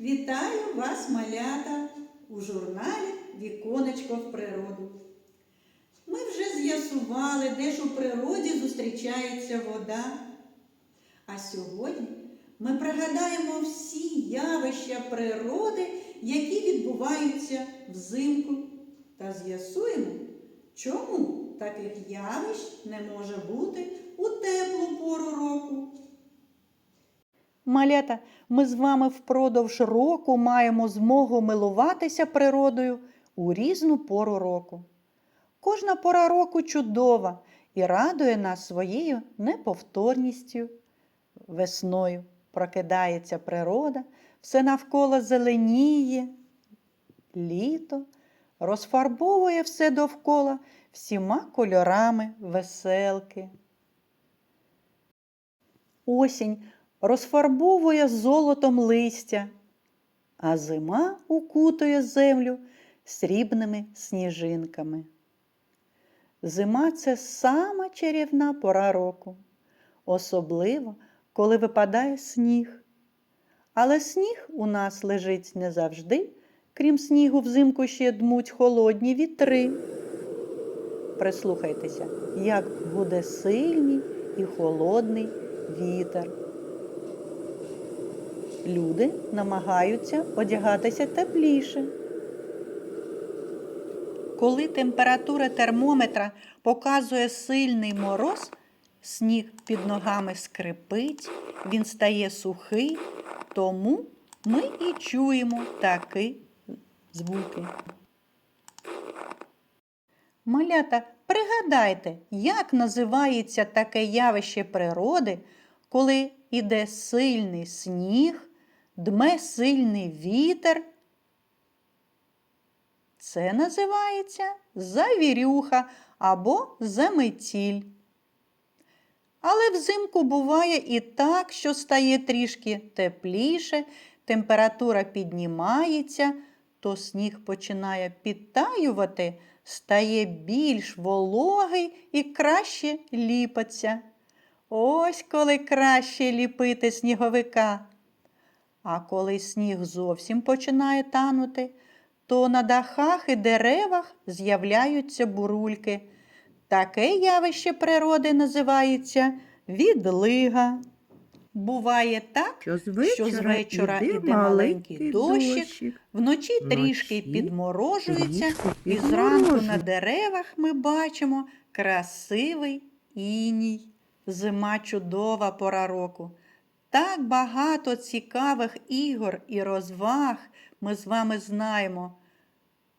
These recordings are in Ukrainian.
Вітаю вас, малята, у журналі Віконечко в природу. Ми вже з'ясували, де ж у природі зустрічається вода. А сьогодні ми пригадаємо всі явища природи, які відбуваються взимку, та з'ясуємо, чому таких явищ не може бути у теплу пору року. Малята, ми з вами впродовж року маємо змогу милуватися природою у різну пору року. Кожна пора року чудова і радує нас своєю неповторністю. Весною прокидається природа, все навколо зеленіє, літо розфарбовує все довкола всіма кольорами веселки. Осінь розфарбовує золотом листя, а зима укутує землю срібними сніжинками. Зима це сама чарівна пора року, особливо, коли випадає сніг. Але сніг у нас лежить не завжди, крім снігу, взимку ще дмуть холодні вітри. Прислухайтеся, як буде сильний і холодний вітер. Люди намагаються одягатися тепліше. Коли температура термометра показує сильний мороз, сніг під ногами скрипить, він стає сухий, тому ми і чуємо такі звуки. Малята, пригадайте, як називається таке явище природи, коли іде сильний сніг, дме сильний вітер. Це називається завірюха або заметіль. Але взимку буває і так, що стає трішки тепліше, температура піднімається, то сніг починає підтаювати, стає більш вологий і краще ліпаться. Ось коли краще ліпити сніговика. А коли сніг зовсім починає танути, то на дахах і деревах з'являються бурульки. Таке явище природи називається відлига. Буває так, Що з що з вечора іде маленький дощик, вночі трішки Вночі підморожується, і зранку на деревах ми бачимо красивий іній. Зима чудова пора року. Так багато цікавих ігор і розваг ми з вами знаємо.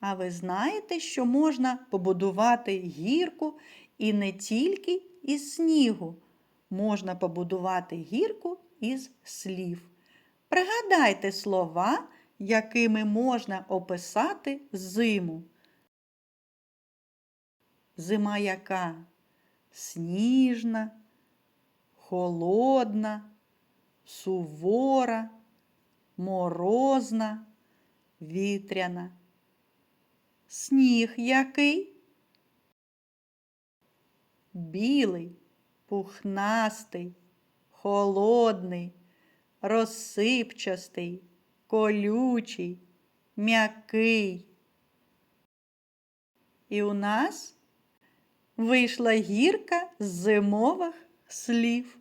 А ви знаєте, що можна побудувати гірку і не тільки із снігу. Можна побудувати гірку із слів. Пригадайте слова, якими можна описати зиму. Зима яка? Сніжна, холодна, сувора, морозна, вітряна. Сніг який? Білий, пухнастий, холодний, розсипчастий, колючий, м'який. І у нас вийшла гірка з зимових слів.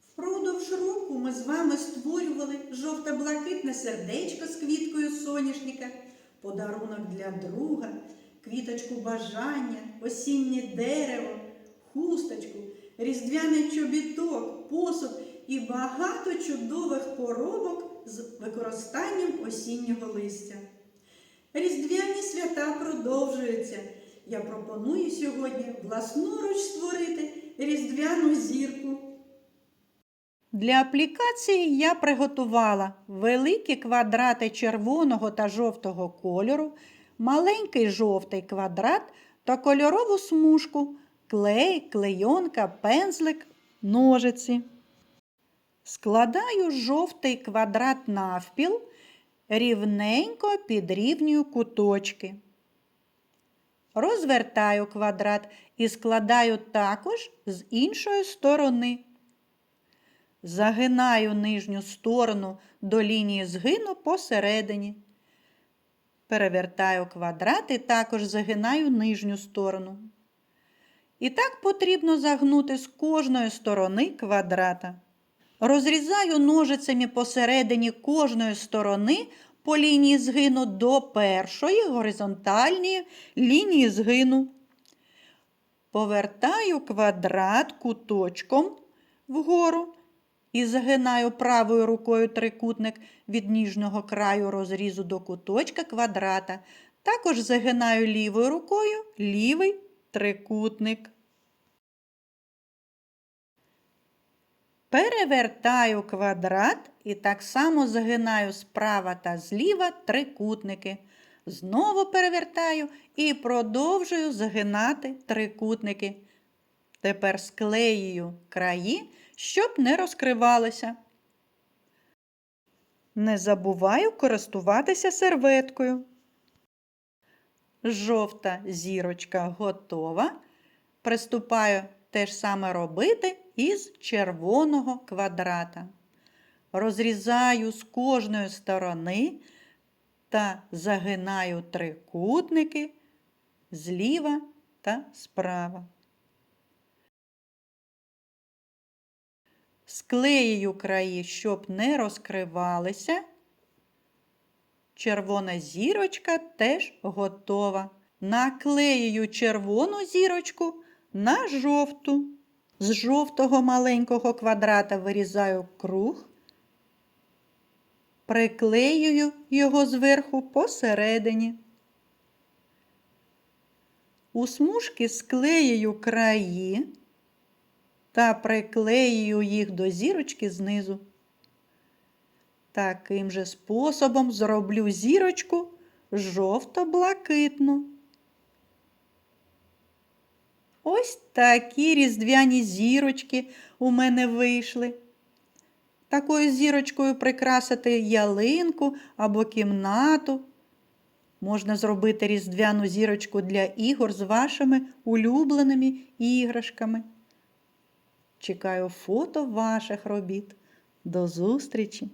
Впродовж року ми з вами створювали жовто-блакитне сердечко з квіткою соняшника, подарунок для друга, квіточку бажання, осіннє дерево, хусточку, різдвяний чобіток, посуд і багато чудових поробок з використанням осіннього листя. Різдвяні свята продовжуються. Я пропоную сьогодні власноруч створити різдвяну зірку. Для аплікації я приготувала великі квадрати червоного та жовтого кольору, маленький жовтий квадрат та кольорову смужку, клей, клейонка, пензлик, ножиці. Складаю жовтий квадрат навпіл, рівненько підрівнюю куточки. Розвертаю квадрат і складаю також з іншої сторони. Загинаю нижню сторону до лінії згину посередині. Перевертаю квадрат і також загинаю нижню сторону. І так потрібно загнути з кожної сторони квадрата. Розрізаю ножицями посередині кожної сторони по лінії згину до першої горизонтальної лінії згину. Повертаю квадрат куточком вгору і загинаю правою рукою трикутник від ніжнього краю розрізу до куточка квадрата. Також загинаю лівою рукою лівий трикутник. Перевертаю квадрат і так само загинаю справа та зліва трикутники. Знову перевертаю і продовжую загинати трикутники. Тепер склеюю краї, щоб не розкривалися. Не забуваю користуватися серветкою. Жовта зірочка готова. Приступаю те ж саме робити із червоного квадрата. Розрізаю з кожної сторони та загинаю трикутники зліва та справа. Склеюю краї, щоб не розкривалися. Червона зірочка теж готова. Наклеюю червону зірочку на жовту. З жовтого маленького квадрата вирізаю круг, приклеюю його зверху посередині. У смужки склеюю краї та приклеюю їх до зірочки знизу. Таким же способом зроблю зірочку жовто-блакитну. Ось такі різдвяні зірочки у мене вийшли. Такою зірочкою прикрасити ялинку або кімнату. Можна зробити різдвяну зірочку для ігор з вашими улюбленими іграшками. Чекаю фото ваших робіт. До зустрічі!